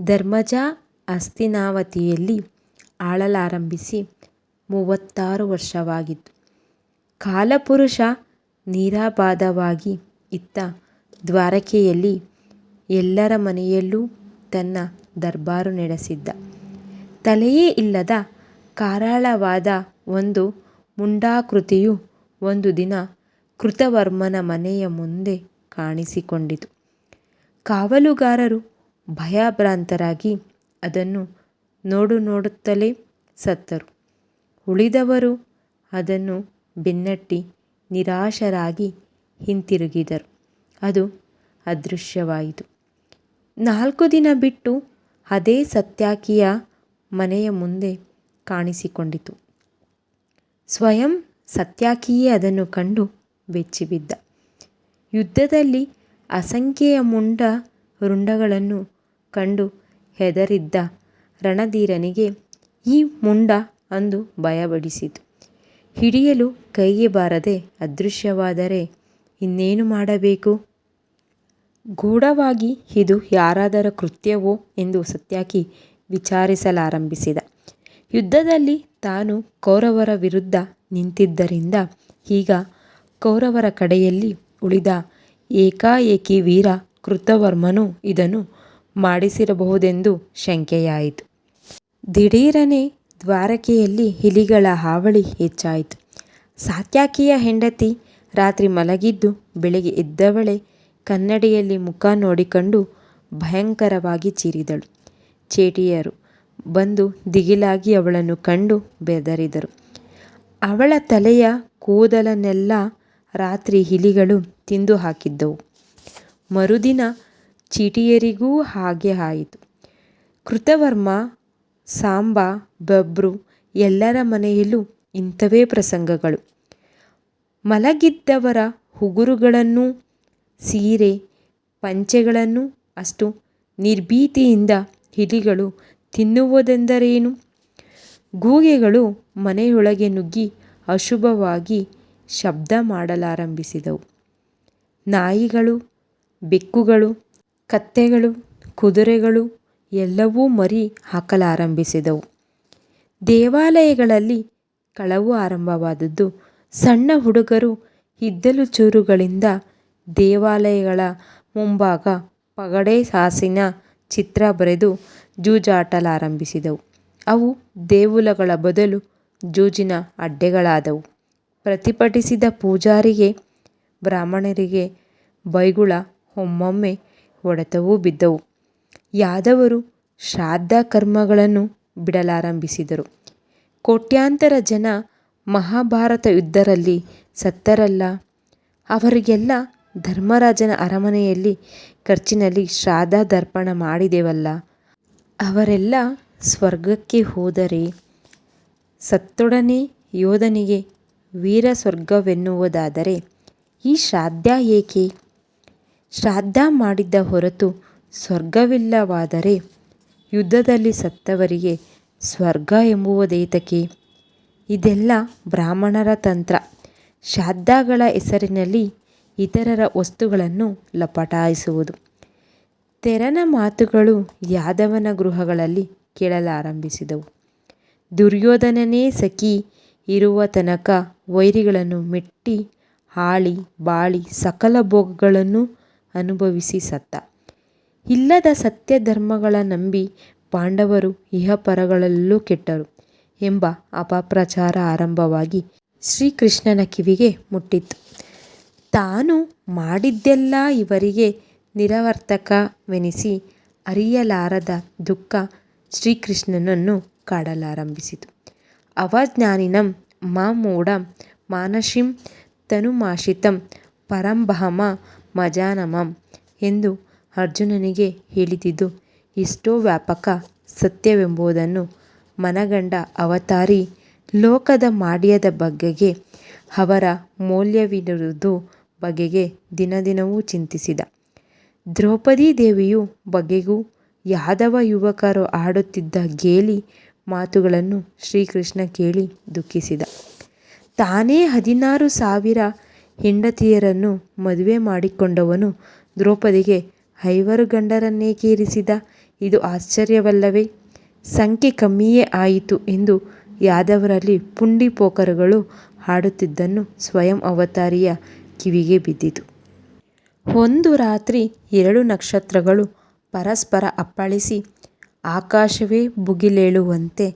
ಧರ್ಮಜ ಹಸ್ತಿನಾವತಿಯಲ್ಲಿ ಆಳಲಾರಂಭಿಸಿ ಮೂವತ್ತಾರು ವರ್ಷವಾಗಿತ್ತು. ಕಾಲಪುರುಷ ನೀರಾಬಾದವಾಗಿ ಇತ್ತ ದ್ವಾರಕೆಯಲ್ಲಿ ಎಲ್ಲರ ಮನೆಯಲ್ಲೂ ತನ್ನ ದರ್ಬಾರು ನಡೆಸಿದ್ದ. ತಲೆಯೇ ಇಲ್ಲದ ಕರಾಳವಾದ ಒಂದು ಮುಂಡಾಕೃತಿಯು ಒಂದು ದಿನ ಕೃತವರ್ಮನ ಮನೆಯ ಮುಂದೆ ಕಾಣಿಸಿಕೊಂಡಿತು. ಕಾವಲುಗಾರರು ಭಯಭ್ರಾಂತರಾಗಿ ಅದನ್ನು ನೋಡು ನೋಡುತ್ತಲೇ ಸತ್ತರು. ಉಳಿದವರು ಅದನ್ನು ಬೆನ್ನಟ್ಟಿ ನಿರಾಶರಾಗಿ ಹಿಂತಿರುಗಿದರು. ಅದು ಅದೃಶ್ಯವಾಯಿತು. ನಾಲ್ಕು ದಿನ ಬಿಟ್ಟು ಅದೇ ಸತ್ಯಾಕಿಯ ಮನೆಯ ಮುಂದೆ ಕಾಣಿಸಿಕೊಂಡಿತು. ಸ್ವಯಂ ಸತ್ಯಾಕಿಯೇ ಅದನ್ನು ಕಂಡು ಬೆಚ್ಚಿಬಿದ್ದ. ಯುದ್ಧದಲ್ಲಿ ಅಸಂಖ್ಯೆಯ ಮುಂಡ ರುಂಡಗಳನ್ನು ಕಂಡು ಹೆದರಿದ್ದ ರಣಧೀರನಿಗೆ ಈ ಮುಂಡ ಅಂದು ಭಯಬಡಿಸಿತು. ಹಿಡಿಯಲು ಕೈಗೆ ಬಾರದೆ ಅದೃಶ್ಯವಾದರೆ ಇನ್ನೇನು ಮಾಡಬೇಕು? ಗೂಢವಾಗಿ ಇದು ಯಾರಾದರ ಕೃತ್ಯವೋ ಎಂದು ಸತ್ಯಾಕಿ ವಿಚಾರಿಸಲಾರಂಭಿಸಿದ. ಯುದ್ಧದಲ್ಲಿ ತಾನು ಕೌರವರ ವಿರುದ್ಧ ನಿಂತಿದ್ದರಿಂದ ಈಗ ಕೌರವರ ಕಡೆಯಲ್ಲಿ ಉಳಿದ ಏಕಾಏಕಿ ವೀರ ಕೃತವರ್ಮನು ಇದನ್ನು ಮಾಡಿಸಿರಬಹುದೆಂದು ಶಂಕೆಯಾಯಿತು. ದಿಢೀರನೆ ದ್ವಾರಕೆಯಲ್ಲಿ ಇಲಿಗಳ ಹಾವಳಿ ಹೆಚ್ಚಾಯಿತು. ಸಾತ್ಯಾಕಿಯ ಹೆಂಡತಿ ರಾತ್ರಿ ಮಲಗಿದ್ದು ಬೆಳಿಗ್ಗೆ ಎದ್ದವಳೆ ಕನ್ನಡಿಯಲ್ಲಿ ಮುಖ ನೋಡಿಕೊಂಡು ಭಯಂಕರವಾಗಿ ಚೀರಿದಳು. ಚೇಟಿಯರು ಬಂದು ದಿಗಿಲಾಗಿ ಅವಳನ್ನು ಕಂಡು ಬೆದರಿದರು. ಅವಳ ತಲೆಯ ಕೂದಲನ್ನೆಲ್ಲ ರಾತ್ರಿ ಇಲಿಗಳು ತಿಂದು ಹಾಕಿದ್ದವು. ಮರುದಿನ ಚೇಟಿಯರಿಗೂ ಹಾಗೆ ಆಯಿತು. ಕೃತವರ್ಮ, ಸಾಂಬ, ಬಬ್ರು ಎಲ್ಲರ ಮನೆಯಲ್ಲೂ ಇಂಥವೇ ಪ್ರಸಂಗಗಳು. ಮಲಗಿದ್ದವರ ಉಗುರುಗಳನ್ನೂ ಸೀರೆ, ಪಂಚೆಗಳನ್ನು ಅಷ್ಟು ನಿರ್ಭೀತಿಯಿಂದ ಇಲಿಗಳು ತಿನ್ನುವುದೆಂದರೇನು? ಗೂಗೆಗಳು ಮನೆಯೊಳಗೆ ನುಗ್ಗಿ ಅಶುಭವಾಗಿ ಶಬ್ದ ಮಾಡಲಾರಂಭಿಸಿದವು. ನಾಯಿಗಳು, ಬೆಕ್ಕುಗಳು, ಕತ್ತೆಗಳು, ಕುದುರೆಗಳು ಎಲ್ಲವೂ ಮರಿ ಹಾಕಲಾರಂಭಿಸಿದವು. ದೇವಾಲಯಗಳಲ್ಲಿ ಕಳವು ಆರಂಭವಾದದ್ದು. ಸಣ್ಣ ಹುಡುಗರು ಇದ್ದಲು ಚೂರುಗಳಿಂದ ದೇವಾಲಯಗಳ ಮುಂಭಾಗ ಪಗಡೆ ಸಾಸಿನ ಚಿತ್ರ ಬರೆದು ಜೂಜಾಟಲಾರಂಭಿಸಿದವು ಅವು ದೇವುಲಗಳ ಬದಲು ಜೂಜಿನ ಅಡ್ಡೆಗಳಾದವು. ಪ್ರತಿಭಟಿಸಿದ ಪೂಜಾರಿಗೆ, ಬ್ರಾಹ್ಮಣರಿಗೆ ಬೈಗುಳ, ಒಮ್ಮೊಮ್ಮೆ ಹೊಡೆತವೂ ಬಿದ್ದವು. ಯಾದವರು ಶ್ರಾದ್ದ ಕರ್ಮಗಳನ್ನು ಬಿಡಲಾರಂಭಿಸಿದರು. ಕೋಟ್ಯಾಂತರ ಜನ ಮಹಾಭಾರತ ಯುದ್ಧರಲ್ಲಿ ಸತ್ತರಲ್ಲ, ಅವರಿಗೆಲ್ಲ ಧರ್ಮರಾಜನ ಅರಮನೆಯಲ್ಲಿ ಖರ್ಚಿನಲ್ಲಿ ಶ್ರಾದ ದರ್ಪಣ ಮಾಡಿದೆವಲ್ಲ, ಅವರೆಲ್ಲ ಸ್ವರ್ಗಕ್ಕೆ ಹೋದರೆ ಸತ್ತೊಡನೆ ಯೋಧನಿಗೆ ವೀರ ಸ್ವರ್ಗವೆನ್ನುವುದಾದರೆ ಈ ಶ್ರಾದ್ದ ಏಕೆ? ಶ್ರಾದ್ದ ಮಾಡಿದ್ದ ಹೊರತು ಸ್ವರ್ಗವಿಲ್ಲವಾದರೆ ಯುದ್ಧದಲ್ಲಿ ಸತ್ತವರಿಗೆ ಸ್ವರ್ಗ ಎಂಬುವುದೇತಕ್ಕೆ ಇದೆಲ್ಲ ಬ್ರಾಹ್ಮಣರ ತಂತ್ರ. ಶ್ರಾದ್ದಗಳ ಹೆಸರಿನಲ್ಲಿ ಇತರರ ವಸ್ತುಗಳನ್ನು ಲಪಟಾಯಿಸುವುದು. ತೆರನ ಮಾತುಗಳು ಯಾದವನ ಗೃಹಗಳಲ್ಲಿ ಕೇಳಲಾರಂಭಿಸಿದವು. ದುರ್ಯೋಧನನೇ ಸಖಿ, ಇರುವ ತನಕ ವೈರಿಗಳನ್ನು ಮೆಟ್ಟಿ, ಹಾಳಿ, ಬಾಳಿ, ಸಕಲ ಭೋಗಗಳನ್ನೂ ಅನುಭವಿಸಿ ಸತ್ತ. ಇಲ್ಲದ ಸತ್ಯಧರ್ಮಗಳ ನಂಬಿ ಪಾಂಡವರು ಇಹಪರಗಳಲ್ಲೂ ಕೆಟ್ಟರು ಎಂಬ ಅಪಪ್ರಚಾರ ಆರಂಭವಾಗಿ ಶ್ರೀಕೃಷ್ಣನ ಕಿವಿಗೆ ಮುಟ್ಟಿತು. ತಾನು ಮಾಡಿದ್ದೆಲ್ಲ ಇವರಿಗೆ ನಿರವರ್ತಕವೆನಿಸಿ ಅರಿಯಲಾರದ ದುಃಖ ಶ್ರೀಕೃಷ್ಣನನ್ನು ಕಾಡಲಾರಂಭಿಸಿತು. ಅವಜ್ಞಾನಿನಂ ಮಾಮೂಢ ಮೂಢಂ ಮಾನಸಿಂ ತನುಮಾಶಿತಂ ಪರಂಬಹಂ ಮಜಾನನಂ ಎಂದು ಅರ್ಜುನನಿಗೆ ಹೇಳಿದಿದ್ದು ಎಷ್ಟೋ ವ್ಯಾಪಕ ಸತ್ಯವೆಂಬುದನ್ನು ಮನಗಂಡ ಅವತಾರಿ ಲೋಕದ ಮಾಡ್ಯದ ಬಗೆಗೆ, ಅವರ ಮೌಲ್ಯವಿರುವುದು ಬಗೆಗೆ ದಿನದಿನವೂ ಚಿಂತಿಸಿದ. ದ್ರೌಪದೀದೇವಿಯ ಬಗೆಗೂ ಯಾದವ ಯುವಕರು ಆಡುತ್ತಿದ್ದ ಗೇಲಿ ಮಾತುಗಳನ್ನು ಶ್ರೀಕೃಷ್ಣ ಕೇಳಿ ದುಃಖಿಸಿದ. ತಾನೇ ಹದಿನಾರು ಸಾವಿರ ಹೆಂಡತಿಯರನ್ನು ಮದುವೆ ಮಾಡಿಕೊಂಡವನು ದ್ರೌಪದಿಗೆ ಐವರು ಗಂಡರನ್ನೇ ಕೀರಿಸಿದ ಇದು ಆಶ್ಚರ್ಯವಲ್ಲವೇ ಸಂಖ್ಯೆ ಕಮ್ಮಿಯೇ ಆಯಿತು ಎಂದು ಯಾದವರಲ್ಲಿ ಪುಂಡಿಪೋಕರುಗಳು ಹಾಡುತ್ತಿದ್ದನ್ನು ಸ್ವಯಂ ಅವತಾರಿಯ ಕಿವಿಗೆ ಬಿದ್ದಿತು. ಒಂದು ರಾತ್ರಿ ಎರಡು ನಕ್ಷತ್ರಗಳು ಪರಸ್ಪರ ಅಪ್ಪಳಿಸಿ ಆಕಾಶವೇ ಭುಗಿಲೇಳುವಂತೆ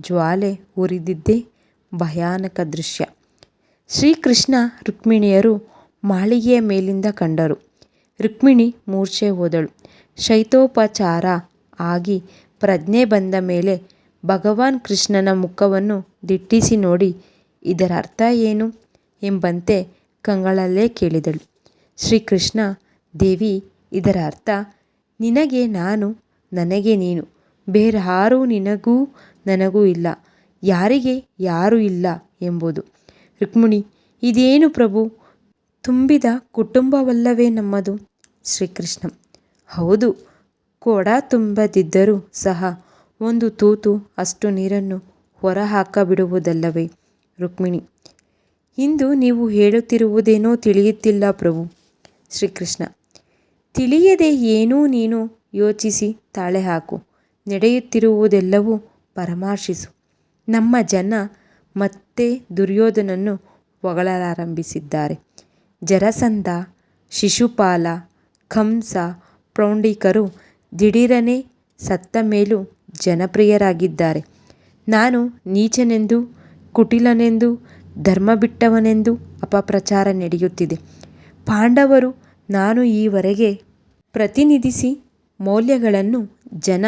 ಜ್ವಾಲೆ ಉರಿದಿದ್ದೇ ಭಯಾನಕ ದೃಶ್ಯ. ಶ್ರೀಕೃಷ್ಣ ರುಕ್ಮಿಣಿಯರು ಮಾಳಿಗೆಯ ಮೇಲಿಂದ ಕಂಡರು. ರುಕ್ಮಿಣಿ ಮೂರ್ಛೆ ಹೋದಳು. ಶೈತೋಪಚಾರ ಆಗಿ ಪ್ರಜ್ಞೆ ಬಂದ ಮೇಲೆ ಭಗವಾನ್ ಕೃಷ್ಣನ ಮುಖವನ್ನು ದಿಟ್ಟಿಸಿ ನೋಡಿ ಇದರ ಅರ್ಥ ಏನು ಎಂಬಂತೆ ಕಂಗಳಲ್ಲೇ ಕೇಳಿದಳು. ಶ್ರೀಕೃಷ್ಣ, ದೇವಿ ಇದರ ಅರ್ಥ ನಿನಗೆ ನಾನು, ನನಗೆ ನೀನು ಬೇರಾರೂ ನಿನಗೂ ನನಗೂ ಇಲ್ಲ, ಯಾರಿಗೆ ಯಾರೂ ಇಲ್ಲ ಎಂಬುದು. ರುಕ್ಮಿಣಿ, ಇದೇನು ಪ್ರಭು ತುಂಬಿದ ಕುಟುಂಬವಲ್ಲವೇ ನಮ್ಮದು? ಶ್ರೀಕೃಷ್ಣ, ಹೌದು, ಕೊಡ ತುಂಬದಿದ್ದರೂ ಸಹ ಒಂದು ತೂತು ಅಷ್ಟು ನೀರನ್ನು ಹೊರಹಾಕಬಿಡುವುದಲ್ಲವೇ ರುಕ್ಮಿಣಿ, ಇಂದು ನೀವು ಹೇಳುತ್ತಿರುವುದೇನೋ ತಿಳಿಯುತ್ತಿಲ್ಲ ಪ್ರಭು. ಶ್ರೀಕೃಷ್ಣ, ತಿಳಿಯದೆ ಏನೂ ನೀನು ಯೋಚಿಸಿ ತಾಳೆ ಹಾಕು. ನಡೆಯುತ್ತಿರುವುದೆಲ್ಲವೂ ಪರಾಮರ್ಶಿಸು. ನಮ್ಮ ಜನ ಮತ್ತೆ ದುರ್ಯೋಧನನ್ನು ಹೊಗಳಲಾರಂಭಿಸಿದ್ದಾರೆ. ಜರಸಂಧ ಶಿಶುಪಾಲ, ಕಂಸ, ಪ್ರೌಂಡಿಕರು ದಿಢೀರನೆ ಸತ್ತ ಮೇಲೂ ಜನಪ್ರಿಯರಾಗಿದ್ದಾರೆ. ನಾನು ನೀಚನೆಂದು, ಕುಟಿಲನೆಂದು, ಧರ್ಮಬಿಟ್ಟವನೆಂದು ಅಪಪ್ರಚಾರ ನಡೆಯುತ್ತಿದೆ. ಪಾಂಡವರು ನಾನು ಈವರೆಗೆ ಪ್ರತಿನಿಧಿಸಿ ಮೌಲ್ಯಗಳನ್ನು ಜನ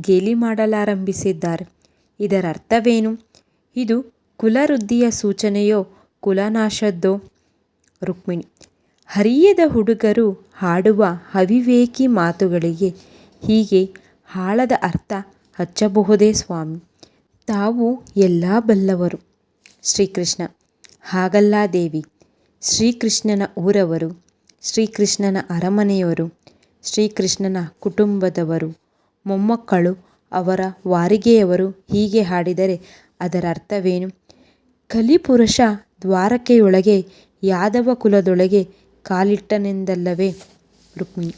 ಗೇಲಿ ಮಾಡಲಾರಂಭಿಸಿದ್ದಾರೆ. ಇದರ ಅರ್ಥವೇನು? ಇದು ಕುಲವೃದ್ಧಿಯ ಸೂಚನೆಯೋ ಕುಲನಾಶದ್ದೋ? ರುಕ್ಮಿಣಿ ಹರಿಯದ ಹುಡುಗರು ಹಾಡುವ ಅವಿವೇಕಿ ಮಾತುಗಳಿಗೆ ಹೀಗೆ ಆಳದ ಅರ್ಥ ಹಚ್ಚಬಹುದೇ ಸ್ವಾಮಿ? ತಾವು ಎಲ್ಲ ಬಲ್ಲವರು. ಶ್ರೀಕೃಷ್ಣ ಹಾಗಲ್ಲ ದೇವಿ. ಶ್ರೀಕೃಷ್ಣನ ಊರವರು, ಶ್ರೀಕೃಷ್ಣನ ಅರಮನೆಯವರು, ಶ್ರೀಕೃಷ್ಣನ ಕುಟುಂಬದವರು, ಮೊಮ್ಮಕ್ಕಳು, ಅವರ ವಾರಿಗೆಯವರು ಹೀಗೆ ಆಡಿದರೆ ಅದರ ಅರ್ಥವೇನು? ಕಲಿಪುರುಷ ದ್ವಾರಕೆಯೊಳಗೆ ಯಾದವ ಕುಲದೊಳಗೆ ಕಾಲಿಟ್ಟನೆಂದಲ್ಲವೇ? ರುಕ್ಮಿಣಿ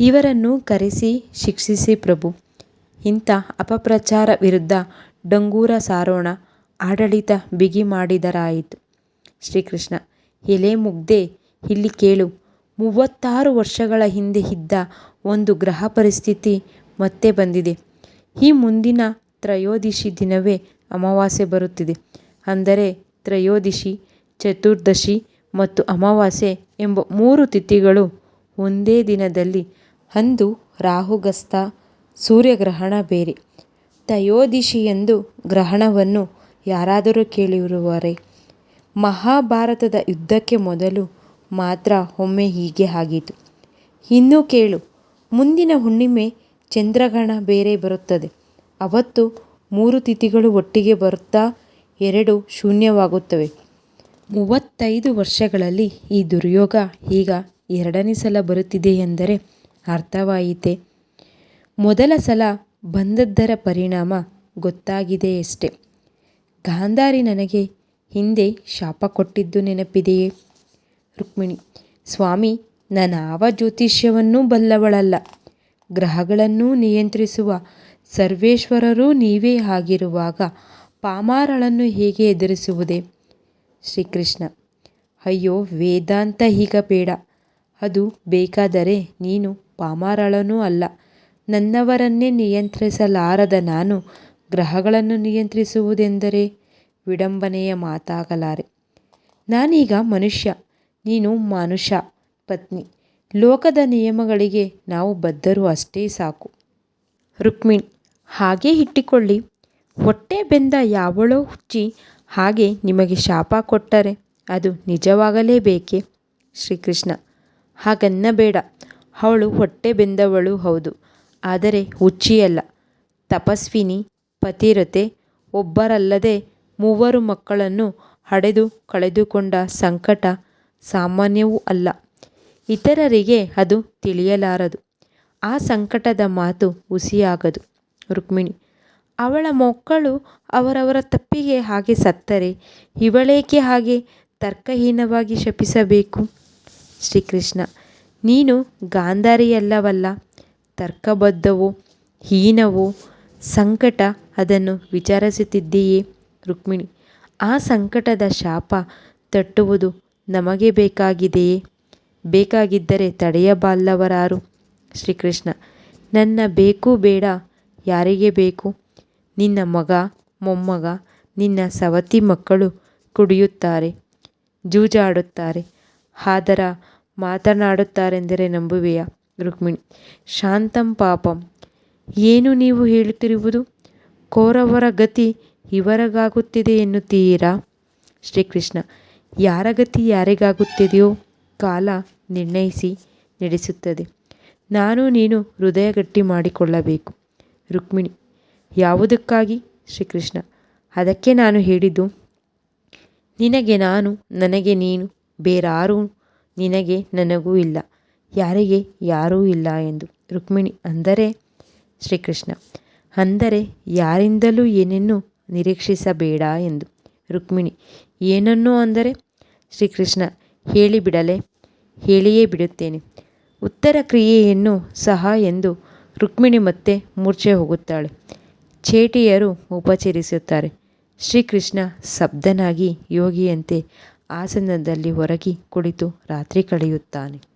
ಇವರನ್ನು ಕರೆಸಿ ಶಿಕ್ಷಿಸಿ ಪ್ರಭು. ಇಂಥ ಅಪಪ್ರಚಾರ ವಿರುದ್ಧ ಡಂಗೂರ ಸಾರೋಣ ಆಡಳಿತ ಬಿಗಿ ಮಾಡಿದರಾಯಿತು ಶ್ರೀಕೃಷ್ಣ, ಎಲೆ ಮುಗ್ದೆ ಇಲ್ಲಿ ಕೇಳು. ಮೂವತ್ತಾರು ವರ್ಷಗಳ ಹಿಂದೆ ಇದ್ದ ಒಂದು ಗ್ರಹ ಪರಿಸ್ಥಿತಿ ಮತ್ತೆ ಬಂದಿದೆ. ಈ ಮುಂದಿನ ತ್ರಯೋದಶಿ ದಿನವೇ ಅಮಾವಾಸ್ಯೆ ಬರುತ್ತಿದೆ. ಅಂದರೆ ತ್ರಯೋದಶಿ, ಚತುರ್ದಶಿ ಮತ್ತು ಅಮಾವಾಸ್ಯೆ ಎಂಬ ಮೂರು ತಿಥಿಗಳು ಒಂದೇ ದಿನದಲ್ಲಿ ಅಂದು ರಾಹುಗಸ್ತ ಸೂರ್ಯಗ್ರಹಣ ಬೇರೆ. ತ್ರಯೋದಶಿಯಂದು ಗ್ರಹಣವನ್ನು ಯಾರಾದರೂ ಕೇಳಿರುವರೆ ಮಹಾಭಾರತದ ಯುದ್ಧಕ್ಕೆ ಮೊದಲು ಮಾತ್ರ ಒಮ್ಮೆ ಹೀಗೆ ಆಗಿತ್ತು. ಇನ್ನೂ ಕೇಳು ಮುಂದಿನ ಹುಣ್ಣಿಮೆ ಚಂದ್ರಗ್ರಹಣ ಬೇರೆ ಬರುತ್ತದೆ. ಅವತ್ತು ಮೂರು ತಿಥಿಗಳು ಒಟ್ಟಿಗೆ ಬರುತ್ತಾ ಎರಡು ಶೂನ್ಯವಾಗುತ್ತವೆ. ಮೂವತ್ತೈದು ವರ್ಷಗಳಲ್ಲಿ ಈ ದುರ್ಯೋಗ ಈಗ ಎರಡನೇ ಸಲ ಬರುತ್ತಿದೆ ಎಂದರೆ ಅರ್ಥವಾಯಿತೆ ಮೊದಲ ಸಲ ಬಂದದ್ದರ ಪರಿಣಾಮ ಗೊತ್ತಾಗಿದೆಯಷ್ಟೆ. ಗಾಂಧಾರಿ ನನಗೆ ಹಿಂದೆ ಶಾಪ ಕೊಟ್ಟಿದ್ದು ನೆನಪಿದೆಯೇ? ರುಕ್ಮಿಣಿ, ಸ್ವಾಮಿ ನಾನಾವ ಜ್ಯೋತಿಷ್ಯವನ್ನೂ ಬಲ್ಲವಳಲ್ಲ. ಗ್ರಹಗಳನ್ನೂ ನಿಯಂತ್ರಿಸುವ ಸರ್ವೇಶ್ವರರೂ ನೀವೇ ಆಗಿರುವಾಗ ಪಾಮಾರಳನ್ನು ಹೇಗೆ ಎದುರಿಸುವುದೇ? ಶ್ರೀಕೃಷ್ಣ ಅಯ್ಯೋ ವೇದಾಂತ ಈಗ ಬೇಡ. ಅದು ಬೇಕಾದರೆ ನೀನು ಪಾಮಾರಳನೂ ಅಲ್ಲ. ನನ್ನವರನ್ನೇ ನಿಯಂತ್ರಿಸಲಾರದ ನಾನು ಗ್ರಹಗಳನ್ನು ನಿಯಂತ್ರಿಸುವುದೆಂದರೆ ವಿಡಂಬನೆಯ ಮಾತಾಗಲಾರೆ. ನಾನೀಗ ಮನುಷ್ಯ, ನೀನು ಮಾನುಷ ಪತ್ನಿ. ಲೋಕದ ನಿಯಮಗಳಿಗೆ ನಾವು ಬದ್ಧರು ಅಷ್ಟೇ ಸಾಕು. ರುಕ್ಮಿಣಿ ಹಾಗೇ ಇಟ್ಟುಕೊಳ್ಳಿ. ಹೊಟ್ಟೆ ಬೆಂದ ಯಾವಳೋ ಹುಚ್ಚಿ ಹಾಗೆ ನಿಮಗೆ ಶಾಪ ಕೊಟ್ಟರೆ ಅದು ನಿಜವಾಗಲೇ ಬೇಕೇ? ಶ್ರೀಕೃಷ್ಣ ಹಾಗನ್ನಬೇಡ. ಅವಳು ಹೊಟ್ಟೆ ಬೆಂದವಳು ಹೌದು. ಆದರೆ ಹುಚ್ಚಿಯಲ್ಲ. ತಪಸ್ವಿನಿ, ಪತಿರತೆ ಒಬ್ಬರಲ್ಲದೆ ಮೂವರು ಮಕ್ಕಳನ್ನು ಹಡೆದು ಕಳೆದುಕೊಂಡ ಸಂಕಟ ಸಾಮಾನ್ಯವೂ ಅಲ್ಲ. ಇತರರಿಗೆ ಅದು ತಿಳಿಯಲಾರದು. ಆ ಸಂಕಟದ ಮಾತು ಹುಸಿಯಾಗದು. ರುಕ್ಮಿಣಿ ಅವಳ ಮಕ್ಕಳು ಅವರವರ ತಪ್ಪಿಗೆ ಹಾಗೆ ಸತ್ತರೆ, ಇವಳೇಕೆ ಹಾಗೆ ತರ್ಕಹೀನವಾಗಿ ಶಪಿಸಬೇಕು? ಶ್ರೀಕೃಷ್ಣ, ನೀನು ಗಾಂಧಾರಿಯಲ್ಲವಲ್ಲ. ತರ್ಕಬದ್ಧವೋ, ಹೀನವೋ, ಸಂಕಟ ಅದನ್ನು ವಿಚಾರಿಸುತ್ತಿದ್ದೀಯೇ ರುಕ್ಮಿಣಿ, ಆ ಸಂಕಟದ ಶಾಪ ತಟ್ಟುವುದು ನಮಗೆ ಬೇಕಾಗಿದೆಯೇ ಬೇಕಾಗಿದ್ದರೆ ತಡೆಯಬಲ್ಲವರಾರು ಶ್ರೀಕೃಷ್ಣ, ನನ್ನ ಬೇಕು ಬೇಡ ಯಾರಿಗೆ ಬೇಕು? ನಿನ್ನ ಮಗ, ಮೊಮ್ಮಗ, ನಿನ್ನ ಸವತಿ ಮಕ್ಕಳು ಕುಡಿಯುತ್ತಾರೆ, ಜೂಜಾಡುತ್ತಾರೆ. ಆದರ ಮಾತನಾಡುತ್ತಾರೆಂದರೆ ನಂಬುವೆಯ? ರುಕ್ಮಿಣಿ. ಶಾಂತಂ ಪಾಪಂ. ಏನು ನೀವು ಹೇಳುತ್ತಿರುವುದು? ಕೋರವರ ಗತಿ ಇವರಗಾಗುತ್ತಿದೆ ಎನ್ನುತ್ತೀರಾ? ಶ್ರೀಕೃಷ್ಣ. ಯಾರ ಗತಿ ಯಾರಿಗಾಗುತ್ತಿದೆಯೋ ಕಾಲ ನಿರ್ಣಯಿಸಿ ನಡೆಸುತ್ತದೆ. ನಾನು ನೀನು ಹೃದಯ ಗಟ್ಟಿ ಮಾಡಿಕೊಳ್ಳಬೇಕು. ರುಕ್ಮಿಣಿ, ಯಾವುದಕ್ಕಾಗಿ? ಶ್ರೀಕೃಷ್ಣ, ಅದಕ್ಕೆ ನಾನು ಹೇಳಿದ್ದು, ನಿನಗೆ ನಾನು, ನನಗೆ ನೀನು, ಬೇರಾರೂ ನಿನಗೆ ನನಗೂ ಇಲ್ಲ, ಯಾರಿಗೆ ಯಾರೂ ಇಲ್ಲ ಎಂದು. ರುಕ್ಮಿಣಿ ಅಂದರೆ ಶ್ರೀಕೃಷ್ಣ, ಅಂದರೆ ಯಾರಿಂದಲೂ ಏನನ್ನೂ ನಿರೀಕ್ಷಿಸಬೇಡ ಎಂದು. ರುಕ್ಮಿಣಿ, ಏನನ್ನು ಅಂದರೆ? ಶ್ರೀಕೃಷ್ಣ, ಹೇಳಿಬಿಡಲೆ, ಹೇಳಿಯೇ ಬಿಡುತ್ತೇನೆ. ಉತ್ತರ ಕ್ರಿಯೆಯನ್ನು ಸಹ ಎಂದು ರುಕ್ಮಿಣಿ ಮತ್ತೆ ಮೂರ್ಛೆ ಹೋಗುತ್ತಾಳೆ. ಚೇಟಿಯರು ಉಪಚರಿಸುತ್ತಾರೆ. ಶ್ರೀಕೃಷ್ಣ ಸ್ತಬ್ಧನಾಗಿ ಯೋಗಿಯಂತೆ ಆಸನದಲ್ಲಿ ಒರಗಿ ಕುಳಿತು ರಾತ್ರಿ ಕಳೆಯುತ್ತಾನೆ.